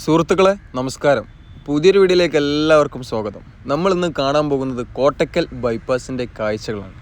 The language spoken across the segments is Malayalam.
സുഹൃത്തുക്കളെ നമസ്കാരം. പുതിയൊരു വീഡിയോയിലേക്ക് എല്ലാവർക്കും സ്വാഗതം. നമ്മൾ ഇന്ന് കാണാൻ പോകുന്നത് കോട്ടക്കൽ ബൈപ്പാസിന്റെ കാഴ്ചകളാണ്.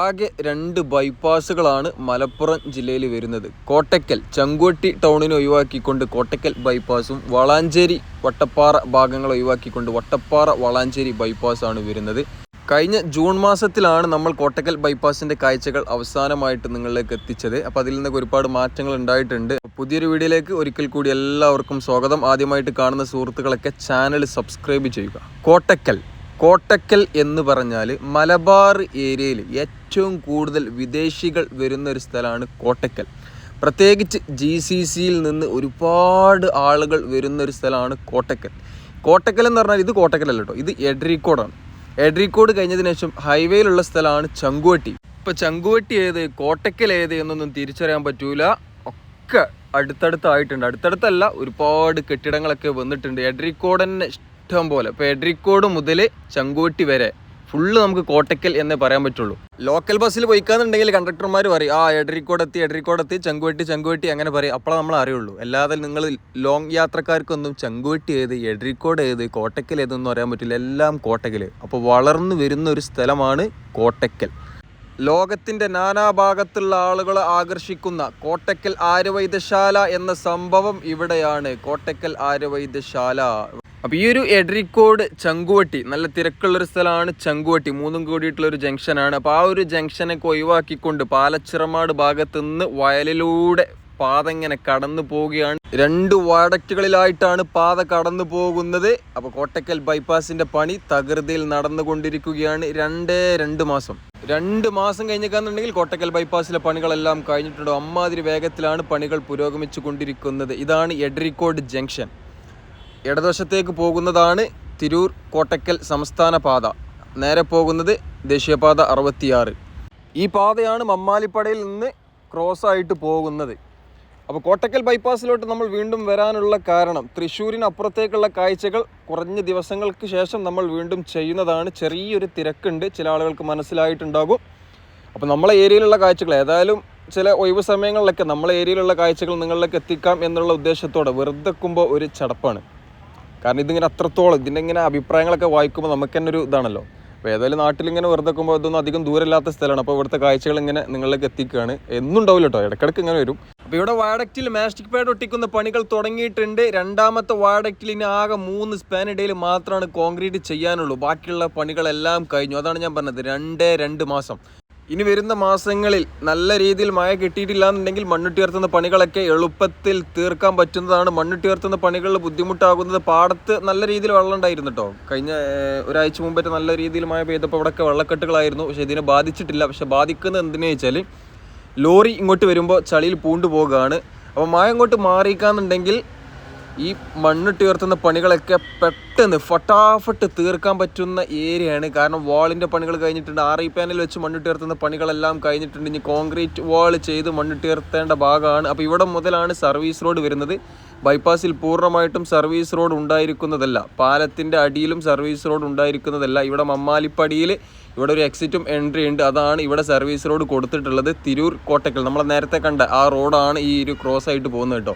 ആകെ രണ്ട് ബൈപ്പാസുകളാണ് മലപ്പുറം ജില്ലയിൽ വരുന്നത്. കോട്ടക്കൽ ചങ്കുവട്ടി ടൗണിനെ ഒഴിവാക്കിക്കൊണ്ട് കോട്ടക്കൽ ബൈപ്പാസും വളാഞ്ചേരി വട്ടപ്പാറ ഭാഗങ്ങൾ ഒഴിവാക്കിക്കൊണ്ട് വട്ടപ്പാറ വളാഞ്ചേരി ബൈപ്പാസാണ് വരുന്നത്. കഴിഞ്ഞ ജൂൺ മാസത്തിലാണ് നമ്മൾ കോട്ടക്കൽ ബൈപ്പാസിന്റെ കാഴ്ചകൾ അവസാനമായിട്ട് നിങ്ങളിലേക്ക് എത്തിച്ചത്. അപ്പോൾ അതിൽ നിന്നൊക്കെ ഒരുപാട് മാറ്റങ്ങൾ ഉണ്ടായിട്ടുണ്ട്. പുതിയൊരു വീഡിയോയിലേക്ക് ഒരിക്കൽ കൂടി എല്ലാവർക്കും സ്വാഗതം. ആദ്യമായിട്ട് കാണുന്ന സുഹൃത്തുക്കളൊക്കെ ചാനൽ സബ്സ്ക്രൈബ് ചെയ്യുക. കോട്ടക്കൽ കോട്ടക്കൽ എന്ന് പറഞ്ഞാൽ മലബാർ ഏരിയയിൽ ഏറ്റവും കൂടുതൽ വിദേശികൾ വരുന്ന ഒരു സ്ഥലമാണ് കോട്ടക്കൽ. പ്രത്യേകിച്ച് ജി സി സിയിൽ നിന്ന് ഒരുപാട് ആളുകൾ വരുന്ന ഒരു സ്ഥലമാണ് കോട്ടക്കൽ. കോട്ടക്കൽ എന്ന് പറഞ്ഞാൽ ഇത് കോട്ടക്കലല്ല കേട്ടോ ഇത് എഡ്രിക്കോടാണ്. എഡ്രിക്കോട് കഴിഞ്ഞതിന് ശേഷം ഹൈവേയിലുള്ള സ്ഥലമാണ് ചങ്കുവട്ടി. ഇപ്പൊ ചങ്കുവട്ടി ഏത് കോട്ടക്കൽ ഏത് എന്നൊന്നും തിരിച്ചറിയാൻ പറ്റൂല. ഒക്കെ അടുത്തടുത്തായിട്ടുണ്ട്. അടുത്തടുത്തല്ല ഒരുപാട് കെട്ടിടങ്ങളൊക്കെ വന്നിട്ടുണ്ട്. എഡ്രിക്കോട് തന്നെ ഇഷ്ടം പോലെ. ഇപ്പൊ എഡ്രിക്കോട് മുതൽ ചങ്കുവട്ടി വരെ. ഫുള്ള് നമുക്ക് കോട്ടക്കൽ എന്നേ പറയാൻ പറ്റുള്ളൂ. ലോക്കൽ ബസ്സിൽ പോയിക്കാന്നുണ്ടെങ്കിൽ കണ്ടക്ടർമാർ പറയും ആ എടരിക്കോട് എത്തി എടരിക്കോട് എത്തി ചങ്കുവെട്ടി ചങ്കുവെട്ടി അങ്ങനെ പറയും. അപ്പോൾ നമ്മൾ അറിയുള്ളൂ. അല്ലാതെ നിങ്ങൾ ലോങ് യാത്രക്കാർക്കൊന്നും ചങ്കുവെട്ടി ഏത് എടരിക്കോട് ഏത് കോട്ടക്കൽ ഏതെന്നും അറിയാൻ പറ്റില്ല. എല്ലാം കോട്ടക്കൽ അപ്പോൾ വളർന്നു വരുന്ന ഒരു സ്ഥലമാണ് കോട്ടക്കൽ. ലോകത്തിന്റെ നാനാഭാഗത്തുള്ള ആളുകളെ ആകർഷിക്കുന്ന കോട്ടക്കൽ ആര്യവൈദ്യശാല എന്ന സംഭവം ഇവിടെയാണ്. കോട്ടക്കൽ ആര്യവൈദ്യശാല. അപ്പോൾ ഈ ഒരു എഡ്രിക്കോട് ചങ്കുവട്ടി നല്ല തിരക്കുള്ളൊരു സ്ഥലമാണ് ചങ്കുവട്ടി. മൂന്നും കൂടിയിട്ടുള്ള ഒരു ജംഗ്ഷനാണ്. അപ്പോൾ ആ ഒരു ജംഗ്ഷനൊക്കെ ഒഴിവാക്കിക്കൊണ്ട് പാലച്ചിറമാട് ഭാഗത്ത് നിന്ന് വയലിലൂടെ പാത ഇങ്ങനെ കടന്നു പോവുകയാണ്. രണ്ട് വാഡക്റ്റുകളിലായിട്ടാണ് പാത കടന്നു പോകുന്നത്. അപ്പോൾ കോട്ടക്കൽ ബൈപ്പാസിന്റെ പണി തകൃതിയിൽ നടന്നുകൊണ്ടിരിക്കുകയാണ്. രണ്ടേ രണ്ട് മാസം. രണ്ട് മാസം കഴിഞ്ഞേക്കാന്നുണ്ടെങ്കിൽ കോട്ടക്കൽ ബൈപ്പാസിലെ പണികളെല്ലാം കഴിഞ്ഞിട്ടുണ്ട്. അമ്മാതിരി വേഗത്തിലാണ് പണികൾ പുരോഗമിച്ചു കൊണ്ടിരിക്കുന്നത് ഇതാണ് എഡ്രിക്കോട് ജംഗ്ഷൻ. ഇടതുവശത്തേക്ക് പോകുന്നതാണ് തിരൂർ കോട്ടക്കൽ സംസ്ഥാന പാത. നേരെ പോകുന്നത് ദേശീയപാത അറുപത്തിയാറ്. ഈ പാതയാണ് മമ്മാലിപ്പടയിൽ നിന്ന് ക്രോസ് ആയിട്ട് പോകുന്നത്. അപ്പോൾ കോട്ടക്കൽ ബൈപ്പാസിലോട്ട് നമ്മൾ വീണ്ടും വരാനുള്ള കാരണം തൃശ്ശൂരിന് അപ്പുറത്തേക്കുള്ള കാഴ്ചകൾ കുറഞ്ഞ ദിവസങ്ങൾക്ക് ശേഷം നമ്മൾ വീണ്ടും ചെയ്യുന്നതാണ്. ചെറിയൊരു തിരക്കുണ്ട്. ചില ആളുകൾക്ക് മനസ്സിലായിട്ടുണ്ടാകും. അപ്പോൾ നമ്മളെ ഏരിയയിലുള്ള കാഴ്ചകൾ ഏതായാലും ചില ഒഴിവ് സമയങ്ങളിലൊക്കെ നമ്മളെ ഏരിയയിലുള്ള കാഴ്ചകൾ നിങ്ങളിലേക്ക് എത്തിക്കാം എന്നുള്ള ഉദ്ദേശത്തോടെ വെറുതെക്കുമ്പോൾ ഒരു ചടപ്പാണ്. കാരണം ഇതിങ്ങനെ അത്രത്തോളം ഇതിന്റെ ഇങ്ങനെ അഭിപ്രായങ്ങളൊക്കെ വായിക്കുമ്പോൾ നമുക്ക് തന്നെ ഒരു ഇതാണല്ലോ. അപ്പോൾ ഏതായാലും നാട്ടിൽ ഇങ്ങനെ വെറുതെ ഇതൊന്നും അധികം ദൂരമില്ലാത്ത സ്ഥലമാണ്. അപ്പോൾ ഇവിടുത്തെ കാഴ്ചകൾ ഇങ്ങനെ നിങ്ങളിലേക്ക് എത്തിക്കുകയാണ്. എന്നും ഉണ്ടാവില്ല കേട്ടോ. ഇടയ്ക്കിടയ്ക്ക് ഇങ്ങനെ വരും. അപ്പോൾ ഇവിടെ വാഡക്റ്റിൽ മാസ്റ്റിക് പാഡ് ഒട്ടിക്കുന്ന പണികൾ തുടങ്ങിയിട്ടുണ്ട്. രണ്ടാമത്തെ വാഡക്റ്റിൽ ഇനി ആകെ മൂന്ന് സ്പാനിടയിൽ മാത്രമാണ് കോൺക്രീറ്റ് ചെയ്യാനുള്ളൂ. ബാക്കിയുള്ള പണികളെല്ലാം കഴിഞ്ഞു. അതാണ് ഞാൻ പറഞ്ഞത്. രണ്ടേ രണ്ട് മാസം. ഇനി വരുന്ന മാസങ്ങളിൽ നല്ല രീതിയിൽ മഴ കിട്ടിയിട്ടില്ല എന്നുണ്ടെങ്കിൽ പണികളൊക്കെ എളുപ്പത്തിൽ തീർക്കാൻ പറ്റുന്നതാണ്. മണ്ണുട്ടിയർത്തുന്ന പണികളിൽ ബുദ്ധിമുട്ടാകുന്നത് പാടത്ത് നല്ല രീതിയിൽ വെള്ളം ഉണ്ടായിരുന്നു കേട്ടോ. കഴിഞ്ഞ ഒരാഴ്ച മുമ്പേറ്റ് നല്ല രീതിയിൽ മഴ പെയ്തപ്പോൾ ഇവിടെയൊക്കെ വെള്ളക്കെട്ടുകളായിരുന്നു. പക്ഷേ ഇതിനെ ബാധിച്ചിട്ടില്ല. പക്ഷെ ബാധിക്കുന്നത് എന്തിനാ വെച്ചാൽ ലോറി ഇങ്ങോട്ട് വരുമ്പോൾ ചളിയിൽ പൂണ്ടു പോവുകയാണ്. അപ്പോൾ മഴ ഇങ്ങോട്ട് മാറിക്കാന്നുണ്ടെങ്കിൽ ഈ മണ്ണിട്ട് ഉയർത്തുന്ന പണികളൊക്കെ പെട്ടെന്ന് ഫട്ടാഫട്ട് തീർക്കാൻ പറ്റുന്ന ഏരിയയാണ്. കാരണം വാളിന്റെ പണികൾ കഴിഞ്ഞിട്ടുണ്ട്. ഇ പാനൽ വെച്ച് മണ്ണിട്ട് ഉയർത്തുന്ന പണികളെല്ലാം കഴിഞ്ഞിട്ടുണ്ട്. ഇനി കോൺക്രീറ്റ് വാൾ ചെയ്ത് മണ്ണിട്ട് ഉയർത്തേണ്ട ഭാഗമാണ്. അപ്പോൾ ഇവിടെ മുതലാണ് സർവീസ് റോഡ് വരുന്നത്. ബൈപ്പാസിൽ പൂർണമായിട്ടും സർവീസ് റോഡ് ഉണ്ടായിരിക്കുന്നതല്ല. പാലത്തിന്റെ അടിയിലും സർവീസ് റോഡ് ഉണ്ടായിരിക്കുന്നതല്ല. ഇവിടെ മമ്മാലിപ്പടിയിൽ ഇവിടെ ഒരു എക്സിറ്റും എൻട്രി ഉണ്ട്. അതാണ് ഇവിടെ സർവീസ് റോഡ് കൊടുത്തിട്ടുള്ളത് തിരൂർ കോട്ടക്കൽ. നമ്മൾ നേരത്തെ കണ്ട ആ റോഡാണ് ഈ ഒരു ക്രോസ് ആയിട്ട് പോകുന്നത് കേട്ടോ.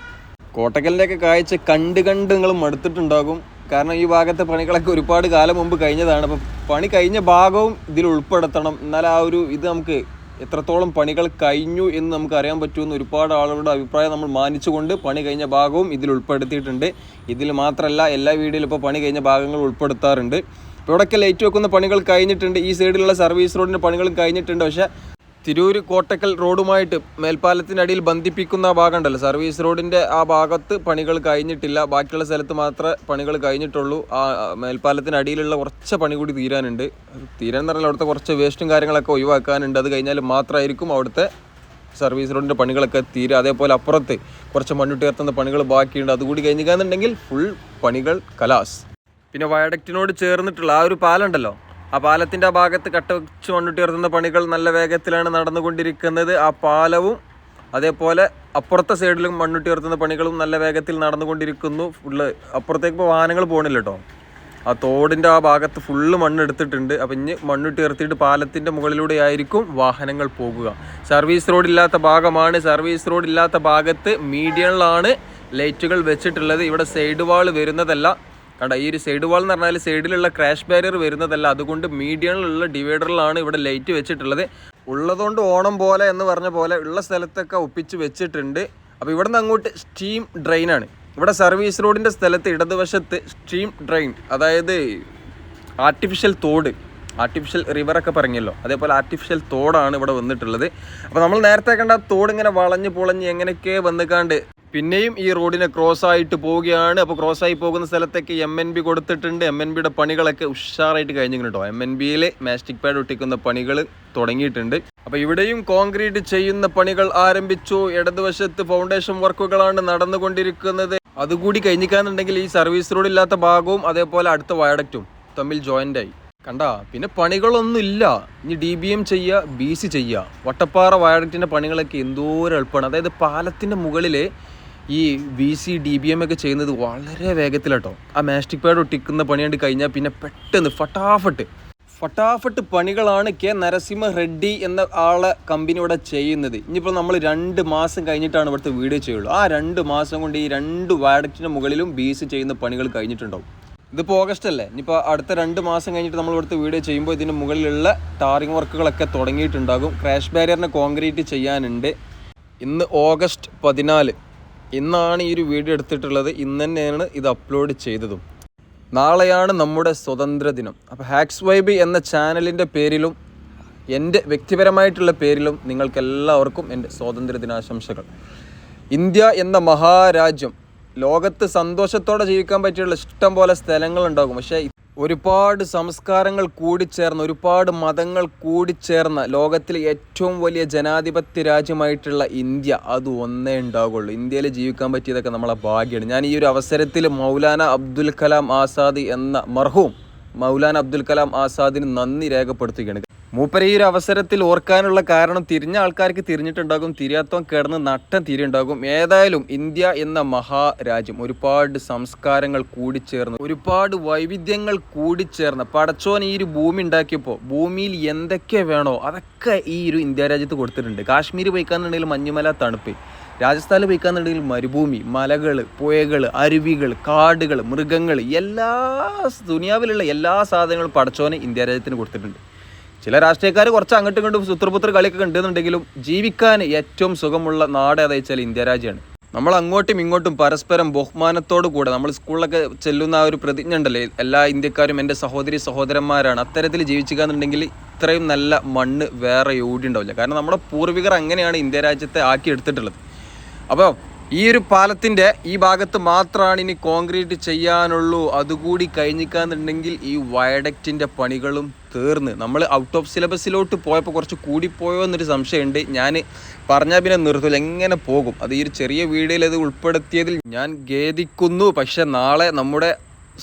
കോട്ടക്കലിന്റെയൊക്കെ കാഴ്ച കണ്ട് കണ്ട് നിങ്ങൾ മടുത്തിട്ടുണ്ടാകും. കാരണം ഈ ഭാഗത്തെ പണികളൊക്കെ ഒരുപാട് കാലം മുമ്പ് കഴിഞ്ഞതാണ്. അപ്പം പണി കഴിഞ്ഞ ഭാഗവും ഇതിൽ ഉൾപ്പെടുത്തണം. എന്നാൽ ആ ഒരു ഇത് നമുക്ക് എത്രത്തോളം പണികൾ കഴിഞ്ഞു എന്ന് നമുക്ക് അറിയാൻ പറ്റുമെന്ന് ഒരുപാട് ആളുകളുടെ അഭിപ്രായം നമ്മൾ മാനിച്ചുകൊണ്ട് പണി കഴിഞ്ഞ ഭാഗവും ഇതിൽ ഉൾപ്പെടുത്തിയിട്ടുണ്ട്. ഇതിൽ മാത്രമല്ല എല്ലാ വീഡിയോയിലും ഇപ്പോൾ പണി കഴിഞ്ഞ ഭാഗങ്ങൾ ഉൾപ്പെടുത്താറുണ്ട്. ഇവിടെയൊക്കെ ലൈറ്റ് വെക്കുന്ന പണികൾ കഴിഞ്ഞിട്ടുണ്ട്. ഈ സൈഡിലുള്ള സർവീസ് റോഡിന്റെ പണികളും കഴിഞ്ഞിട്ടുണ്ട്. പക്ഷേ തിരൂർ കോട്ടക്കൽ റോഡുമായിട്ട് മേൽപ്പാലത്തിന്റെ അടിയിൽ ബന്ധിപ്പിക്കുന്ന ആ ഭാഗം ഉണ്ടല്ലോ. സർവീസ് റോഡിന്റെ ആ ഭാഗത്ത് പണികൾ കഴിഞ്ഞിട്ടില്ല. ബാക്കിയുള്ള സ്ഥലത്ത് മാത്രമേ പണികൾ കഴിഞ്ഞിട്ടുള്ളൂ. ആ മേൽപ്പാലത്തിന്റെ അടിയിലുള്ള കുറച്ച് പണി കൂടി തീരാനുണ്ട്. തീരാൻ എന്ന് പറഞ്ഞാൽ അവിടുത്തെ കുറച്ച് വേസ്റ്റും കാര്യങ്ങളൊക്കെ ഒഴിവാക്കാനുണ്ട്. അത് കഴിഞ്ഞാൽ മാത്രമായിരിക്കും അവിടുത്തെ സർവീസ് റോഡിന്റെ പണികളൊക്കെ തീരുക. അതേപോലെ അപ്പുറത്ത് കുറച്ച് മണ്ണിട്ടുയർത്തുന്ന പണികൾ ബാക്കിയുണ്ട്. അതുകൂടി കഴിഞ്ഞിരിക്കുകയെന്നുണ്ടെങ്കിൽ ഫുൾ പണികൾ കലാസ്. പിന്നെ വയഡക്റ്റിനോട് ചേർന്നിട്ടുള്ള ആ ഒരു പാലുണ്ടല്ലോ. ആ പാലത്തിന്റെ ആ ഭാഗത്ത് കട്ട വെച്ച് മണ്ണിട്ടുയർത്തുന്ന പണികൾ നല്ല വേഗത്തിലാണ് നടന്നുകൊണ്ടിരിക്കുന്നത്. ആ പാലവും അതേപോലെ അപ്പുറത്തെ സൈഡിലും മണ്ണിട്ടുയർത്തുന്ന പണികളും നല്ല വേഗത്തിൽ നടന്നുകൊണ്ടിരിക്കുന്നു. ഫുള്ള് അപ്പുറത്തേക്ക് ഇപ്പോൾ വാഹനങ്ങൾ പോകണില്ല കേട്ടോ ആ തോടിന്റെ ആ ഭാഗത്ത് ഫുള്ള് മണ്ണെടുത്തിട്ടുണ്ട്. അപ്പം ഇനി മണ്ണിട്ട് ഉയർത്തിയിട്ട് പാലത്തിന്റെ മുകളിലൂടെ ആയിരിക്കും വാഹനങ്ങൾ പോകുക. സർവീസ് റോഡ് ഇല്ലാത്ത ഭാഗമാണ്. സർവീസ് റോഡ് ഇല്ലാത്ത ഭാഗത്ത് മീഡിയണിലാണ് ലൈറ്റുകൾ വെച്ചിട്ടുള്ളത്. ഇവിടെ സൈഡ് വാൾ വരുന്നതല്ല. കണ്ട ഈ ഒരു സൈഡ് വാൾ എന്ന് പറഞ്ഞാൽ സൈഡിലുള്ള ക്രാഷ് ബാരിയർ വരുന്നതല്ല. അതുകൊണ്ട് മീഡിയണിലുള്ള ഡിവൈഡറിലാണ് ഇവിടെ ലൈറ്റ് വെച്ചിട്ടുള്ളത്. ഉള്ളതുകൊണ്ട് ഓണം പോലെ എന്ന് പറഞ്ഞ പോലെ ഉള്ള സ്ഥലത്തൊക്കെ ഒപ്പിച്ച് വെച്ചിട്ടുണ്ട്. അപ്പോൾ ഇവിടെ നിന്ന് അങ്ങോട്ട് സ്റ്റീം ഡ്രെയിനാണ് ഇവിടെ സർവീസ് റോഡിന്റെ സ്ഥലത്ത് ഇടതുവശത്ത് സ്റ്റീം ഡ്രെയിൻ അതായത് ആർട്ടിഫിഷ്യൽ തോട് ആർട്ടിഫിഷ്യൽ റിവറൊക്കെ പറഞ്ഞല്ലോ. അതേപോലെ ആർട്ടിഫിഷ്യൽ തോടാണ് ഇവിടെ വന്നിട്ടുള്ളത്. അപ്പോൾ നമ്മൾ നേരത്തെ കണ്ട തോട് ഇങ്ങനെ വളഞ്ഞ് പൊളഞ്ഞ് എങ്ങനെയൊക്കെ വന്നിക്കാണ്ട് പിന്നെയും ഈ റോഡിനെ ക്രോസ് ആയിട്ട് പോവുകയാണ്. അപ്പോൾ ക്രോസ് ആയി പോകുന്ന സ്ഥലത്തേക്ക് എം എൻ ബി കൊടുത്തിട്ടുണ്ട്. എം എൻ ബിയുടെ പണികളൊക്കെ ഉഷാറായിട്ട് കഴിഞ്ഞു കേട്ടോ. എം എൻ ബിയിൽ മാസ്റ്റിക് പാഡ് ഒട്ടിക്കുന്ന പണികൾ തുടങ്ങിയിട്ടുണ്ട്. അപ്പോൾ ഇവിടെയും കോൺക്രീറ്റ് ചെയ്യുന്ന പണികൾ ആരംഭിച്ചു. ഇടതുവശത്ത് ഫൗണ്ടേഷൻ വർക്കുകളാണ് നടന്നുകൊണ്ടിരിക്കുന്നത്. അതുകൂടി കഴിഞ്ഞിക്കാന്നുണ്ടെങ്കിൽ ഈ സർവീസ് റോഡ് ഇല്ലാത്ത ഭാഗവും അതേപോലെ അടുത്ത വയഡക്റ്റും തമ്മിൽ ജോയിന്റ് ആയി. കണ്ട? പിന്നെ പണികളൊന്നും ഇല്ല. ഇനി ഡി ബി എം ചെയ്യുക ബി സി ചെയ്യുക വട്ടപ്പാറ വയഡക്റ്റിന്റെ പണികളൊക്കെ എന്തോരം എളുപ്പമാണ് അതായത് പാലത്തിന്റെ മുകളിൽ ഈ B C D B M ഒക്കെ ചെയ്യുന്നത് വളരെ വേഗത്തിലാട്ടോ. ആ മാസ്റ്റിക് പാഡ് ഒട്ടിക്കുന്ന പണിയാണ്ട് കഴിഞ്ഞാൽ പിന്നെ പെട്ടെന്ന് ഫട്ടാഫട്ട് ഫട്ടാഫട്ട് പണികളാണ് കെ നരസിംഹ റെഡ്ഡി എന്ന ആളെ കമ്പനി ഇവിടെ ചെയ്യുന്നത്. ഇനിയിപ്പോൾ നമ്മൾ രണ്ട് മാസം കഴിഞ്ഞിട്ടാണ് ഇവിടുത്തെ വീഡിയോ ചെയ്യുള്ളൂ. ആ രണ്ട് മാസം കൊണ്ട് ഈ രണ്ട് വാഡക്റ്റിന്റെ മുകളിലും ബീസ് ചെയ്യുന്ന പണികൾ കഴിഞ്ഞിട്ടുണ്ടാവും. ഇതിപ്പോൾ ഓഗസ്റ്റ് അല്ലേ? ഇനിയിപ്പോൾ അടുത്ത രണ്ട് മാസം കഴിഞ്ഞിട്ട് നമ്മൾ ഇവിടുത്തെ വീഡിയോ ചെയ്യുമ്പോൾ ഇതിന് മുകളിലുള്ള ടാറിങ് വർക്കുകളൊക്കെ തുടങ്ങിയിട്ടുണ്ടാകും. ക്രാഷ് ബാരിയറിനെ കോൺക്രീറ്റ് ചെയ്യാനുണ്ട്. ഇന്ന് ഓഗസ്റ്റ് പതിനാല്. ഇന്നാണ് ഈ ഒരു വീഡിയോ എടുത്തിട്ടുള്ളത്. ഇന്ന് തന്നെയാണ് ഇത് അപ്ലോഡ് ചെയ്തതും. നാളെയാണ് നമ്മുടെ സ്വതന്ത്ര ദിനം. അപ്പോൾ ഹാക്സ് വൈബ് എന്ന ചാനലിന്റെ പേരിലും എന്റെ വ്യക്തിപരമായിട്ടുള്ള പേരിലും നിങ്ങൾക്കെല്ലാവർക്കും എന്റെ സ്വാതന്ത്ര്യ ദിനാശംസകൾ. ഇന്ത്യ എന്ന മഹാരാജ്യം ലോകത്ത് സന്തോഷത്തോടെ ജീവിക്കാൻ പറ്റിയുള്ള ഇഷ്ടം പോലെ സ്ഥലങ്ങളുണ്ടാകും. പക്ഷേ ഒരുപാട് സംസ്കാരങ്ങൾ കൂടിച്ചേർന്ന ഒരുപാട് മതങ്ങൾ കൂടിച്ചേർന്ന ലോകത്തിലെ ഏറ്റവും വലിയ ജനാധിപത്യ രാജ്യമായിട്ടുള്ള ഇന്ത്യ അത് ഒന്നേ ഉണ്ടാകുള്ളൂ ഇന്ത്യയിൽ ജീവിക്കാൻ പറ്റിയതൊക്കെ നമ്മളെ ഭാഗ്യമാണ്. ഞാൻ ഈ ഒരു അവസരത്തിൽ മൗലാന അബ്ദുൽ കലാം ആസാദ് എന്ന മർഹൂം മൗലാന അബ്ദുൽ കലാം ആസാദിന് നന്ദി രേഖപ്പെടുത്തുകയാണ്. മൂപ്പര ഈ ഒരു അവസരത്തിൽ ഓർക്കാനുള്ള കാരണം തിരിഞ്ഞ ആൾക്കാർക്ക് തിരിഞ്ഞിട്ടുണ്ടാകും. തിരിയാത്തവൻ കിടന്ന് നട്ടം തിരിയുണ്ടാകും. ഏതായാലും ഇന്ത്യ എന്ന മഹാരാജ്യം ഒരുപാട് സംസ്കാരങ്ങൾ കൂടിച്ചേർന്ന് ഒരുപാട് വൈവിധ്യങ്ങൾ കൂടിച്ചേർന്ന്. പടച്ചോൻ ഈ ഒരു ഭൂമി ഉണ്ടാക്കിയപ്പോൾ ഭൂമിയിൽ എന്തൊക്കെ വേണോ അതൊക്കെ ഈ ഒരു ഇന്ത്യ രാജ്യത്ത് കൊടുത്തിട്ടുണ്ട്. കാശ്മീർ പോയിക്കാന്നുണ്ടെങ്കിൽ മഞ്ഞുമല തണുപ്പ്. രാജസ്ഥാനിൽ പോയിക്കാന്നുണ്ടെങ്കിൽ മരുഭൂമി മലകൾ പുഴകൾ അരുവികൾ കാടുകൾ മൃഗങ്ങൾ എല്ലാ ദുനിയാവിലുള്ള എല്ലാ സാധനങ്ങളും പടച്ചോനെ ഇന്ത്യ രാജ്യത്തിന് കൊടുത്തിട്ടുണ്ട്. ചില രാഷ്ട്രീയക്കാർ കുറച്ച് അങ്ങോട്ടും ഇങ്ങോട്ടും സുത്രപുത്ര കളിയൊക്കെ ഉണ്ടെന്നുണ്ടെങ്കിലും ജീവിക്കാൻ ഏറ്റവും സുഖമുള്ള നാട് ഏതാ വെച്ചാൽ ഇന്ത്യ രാജ്യമാണ്. നമ്മൾ അങ്ങോട്ടും ഇങ്ങോട്ടും പരസ്പരം ബഹുമാനത്തോടു കൂടെ നമ്മൾ സ്കൂളിലൊക്കെ ചെല്ലുന്ന ആ ഒരു പ്രതിജ്ഞ ഉണ്ടല്ലേ? എല്ലാ ഇന്ത്യക്കാരും എന്റെ സഹോദരി സഹോദരന്മാരാണ്. അത്തരത്തിൽ ജീവിച്ചുകയെന്നുണ്ടെങ്കിൽ ഇത്രയും നല്ല മണ്ണ് വേറെ എവിടെ കാരണം നമ്മുടെ പൂർവികർ അങ്ങനെയാണ് ഇന്ത്യ രാജ്യത്തെ ആക്കിയെടുത്തിട്ടുള്ളത് അപ്പോൾ ഈ ഒരു പാലത്തിന്റെ ഈ ഭാഗത്ത് മാത്രമാണ് ഇനി കോൺക്രീറ്റ് ചെയ്യാനുള്ളൂ. അതുകൂടി കഴിഞ്ഞിക്കാന്നുണ്ടെങ്കിൽ ഈ വയഡക്റ്റിന്റെ പണികളും തീർന്ന് നമ്മൾ ഔട്ട് ഓഫ് സിലബസിലോട്ട് പോയപ്പോൾ കുറച്ച് കൂടിപ്പോയോ എന്നൊരു സംശയമുണ്ട്. ഞാൻ പറഞ്ഞാൽ പിന്നെ നിർത്തില്ല എങ്ങനെ പോകും? അത് ഈ ഒരു ചെറിയ വീഡിയോയിൽ അത് ഉൾപ്പെടുത്തിയതിൽ ഞാൻ ഖേദിക്കുന്നു. പക്ഷേ നാളെ നമ്മുടെ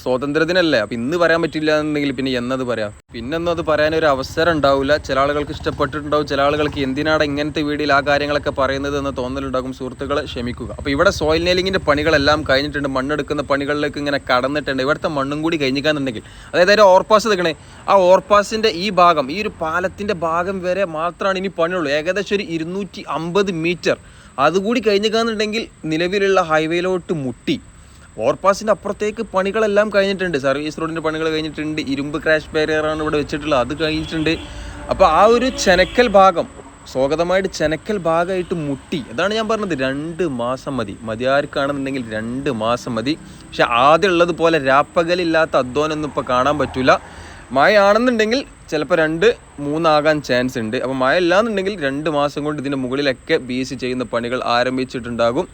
സ്വാതന്ത്ര്യദിനല്ലേ? അപ്പം ഇന്ന് പറയാൻ പറ്റില്ല എന്നുണ്ടെങ്കിൽ പിന്നെ എന്നത് പറയാം? പിന്നൊന്നും അത് പറയാനൊരു അവസരം ഉണ്ടാവില്ല ചില ആളുകൾക്ക് ഇഷ്ടപ്പെട്ടിട്ടുണ്ടാവും. ചില ആളുകൾക്ക് എന്തിനാണ് ഇങ്ങനത്തെ വീടിൽ ആ കാര്യങ്ങളൊക്കെ പറയുന്നത് എന്ന് തോന്നലുണ്ടാകും. സുഹൃത്തുക്കളെ ക്ഷമിക്കുക. അപ്പോൾ ഇവിടെ സോയിൽ നെയിലിങ്ങിന്റെ പണികളെല്ലാം കഴിഞ്ഞിട്ടുണ്ട്. മണ്ണെടുക്കുന്ന പണികളിലേക്ക് ഇങ്ങനെ കടന്നിട്ടുണ്ട്. ഇവിടുത്തെ മണ്ണും കൂടി കഴിഞ്ഞിക്കാന്നുണ്ടെങ്കിൽ. അതായത് ഒരു ഓർപ്പാസ് നിൽക്കണേ. ആ ഓർപ്പാസിന്റെ ഈ ഭാഗം ഈ ഒരു പാലത്തിന്റെ ഭാഗം വരെ മാത്രമാണ് ഇനി പണിയുള്ളൂ. ഏകദേശം ഒരു ഇരുന്നൂറ്റി മീറ്റർ അതുകൂടി കഴിഞ്ഞിക്കാന്നുണ്ടെങ്കിൽ നിലവിലുള്ള ഹൈവേയിലോട്ട് മുട്ടി. ഓവർപാസിന്റെ അപ്പുറത്തേക്ക് പണികളെല്ലാം കഴിഞ്ഞിട്ടുണ്ട്. സർവീസ് റോഡിന്റെ പണികൾ കഴിഞ്ഞിട്ടുണ്ട്. ഇരുമ്പ് ക്രാഷ് ബാരിയറാണ് ഇവിടെ വെച്ചിട്ടുള്ളത്. അത് കഴിഞ്ഞിട്ടുണ്ട്. അപ്പോൾ ആ ഒരു ചെനക്കൽ ഭാഗം സ്വാഗതമായിട്ട് ചെനക്കൽ ഭാഗമായിട്ട് മുട്ടി. അതാണ് ഞാൻ പറഞ്ഞത്. രണ്ട് മാസം മതി. മതിയാർക്കാണെന്നുണ്ടെങ്കിൽ രണ്ട് മാസം മതി. പക്ഷെ ആദ്യം ഉള്ളതുപോലെ രാപ്പകലില്ലാത്ത അധ്വാനമൊന്നും ഇപ്പോൾ കാണാൻ പറ്റില്ല മഴ ആണെന്നുണ്ടെങ്കിൽ ചിലപ്പോൾ രണ്ട് മൂന്നാകാൻ ചാൻസ് ഉണ്ട്. അപ്പോൾ മഴ ഇല്ലാന്നുണ്ടെങ്കിൽ രണ്ട് മാസം കൊണ്ട് ഇതിന്റെ മുകളിലൊക്കെ ബി ചെയ്യുന്ന പണികൾ ആരംഭിച്ചിട്ടുണ്ടാകും.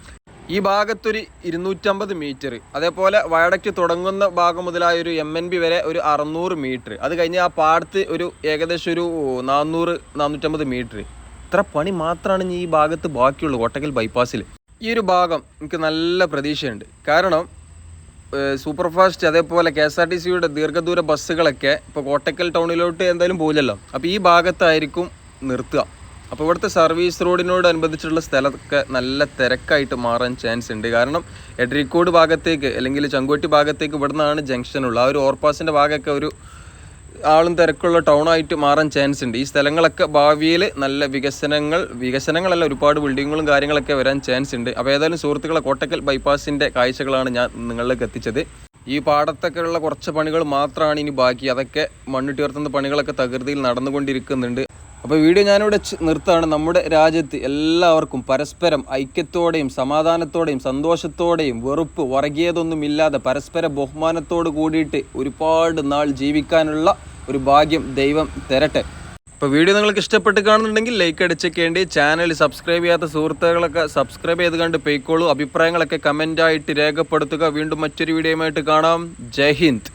ഈ ഭാഗത്തൊരു ഇരുന്നൂറ്റമ്പത് മീറ്റർ അതേപോലെ വയഡക്റ്റ് തുടങ്ങുന്ന ഭാഗം മുതലായ ഒരു എം എൻ ബി വരെ ഒരു അറുന്നൂറ് മീറ്റർ അത് കഴിഞ്ഞ് ആ പാടത്ത് ഒരു ഏകദേശം ഒരു നാനൂറ് നാനൂറ്റമ്പത് മീറ്റർ ഇത്ര പണി മാത്രമാണ് ഈ ഭാഗത്ത് ബാക്കിയുള്ളൂ കോട്ടക്കൽ ബൈപ്പാസിൽ ഈ ഒരു ഭാഗം എനിക്ക് നല്ല പ്രതീക്ഷയുണ്ട്. കാരണം സൂപ്പർ ഫാസ്റ്റ് അതേപോലെ കെ എസ് ആർ ടി സിയുടെ ദീർഘദൂര ബസ്സുകളൊക്കെ ഇപ്പോൾ കോട്ടക്കൽ ടൗണിലോട്ട് എന്തായാലും പോകില്ലല്ലോ അപ്പോൾ ഈ ഭാഗത്തായിരിക്കും നിർത്തുക. അപ്പോൾ ഇവിടുത്തെ സർവീസ് റോഡിനോട് അനുബന്ധിച്ചുള്ള സ്ഥലമൊക്കെ നല്ല തിരക്കായിട്ട് മാറാൻ ചാൻസ് ഉണ്ട്. കാരണം എഡ്രിക്കോട് ഭാഗത്തേക്ക് അല്ലെങ്കിൽ ചങ്കുവട്ടി ഭാഗത്തേക്ക് ഇവിടെ നിന്നാണ് ജംഗ്ഷൻ ഉള്ളത്. ആ ഒരു ഓവർപാസിന്റെ ഭാഗമൊക്കെ ഒരു ആളും തിരക്കുള്ള ടൗൺ ആയിട്ട് മാറാൻ ചാൻസ് ഉണ്ട്. ഈ സ്ഥലങ്ങളൊക്കെ ഭാവിയിൽ നല്ല വികസനങ്ങൾ വികസനങ്ങളല്ല ഒരുപാട് ബിൽഡിങ്ങുകളും കാര്യങ്ങളൊക്കെ വരാൻ ചാൻസ് ഉണ്ട്. അപ്പോൾ ഏതായാലും സുഹൃത്തുക്കളെ കോട്ടക്കൽ ബൈപ്പാസിന്റെ കാഴ്ചകളാണ് ഞാൻ നിങ്ങളിലേക്ക് എത്തിച്ചത്. ഈ പാടത്തൊക്കെ ഉള്ള കുറച്ച് പണികൾ മാത്രമാണ് ഇനി ബാക്കി. അതൊക്കെ മണ്ണിട്ടുയർത്തുന്ന പണികളൊക്കെ തകൃതിയിൽ നടന്നുകൊണ്ടിരിക്കുന്നുണ്ട്. അപ്പോൾ വീഡിയോ ഞാനിവിടെ നിർത്താണ് നമ്മുടെ രാജ്യത്ത് എല്ലാവർക്കും പരസ്പരം ഐക്യത്തോടെയും സമാധാനത്തോടെയും സന്തോഷത്തോടെയും വെറുപ്പ് വർഗീയതൊന്നും ഇല്ലാതെ പരസ്പര ബഹുമാനത്തോട് കൂടിയിട്ട് ഒരുപാട് നാൾ ജീവിക്കാനുള്ള ഒരു ഭാഗ്യം ദൈവം തരട്ടെ. അപ്പോൾ വീഡിയോ നിങ്ങൾക്ക് ഇഷ്ടപ്പെട്ട് കാണുന്നുണ്ടെങ്കിൽ ലൈക്ക് അടിച്ചേക്കേണ്ടി. ചാനൽ സബ്സ്ക്രൈബ് ചെയ്യാത്ത സുഹൃത്തുക്കളൊക്കെ സബ്സ്ക്രൈബ് ചെയ്ത് കണ്ട് പോയിക്കോളൂ. അഭിപ്രായങ്ങളൊക്കെ കമന്റായിട്ട് രേഖപ്പെടുത്തുക. വീണ്ടും മറ്റൊരു വീഡിയോയുമായിട്ട് കാണാം. ജയ് ഹിന്ദ്.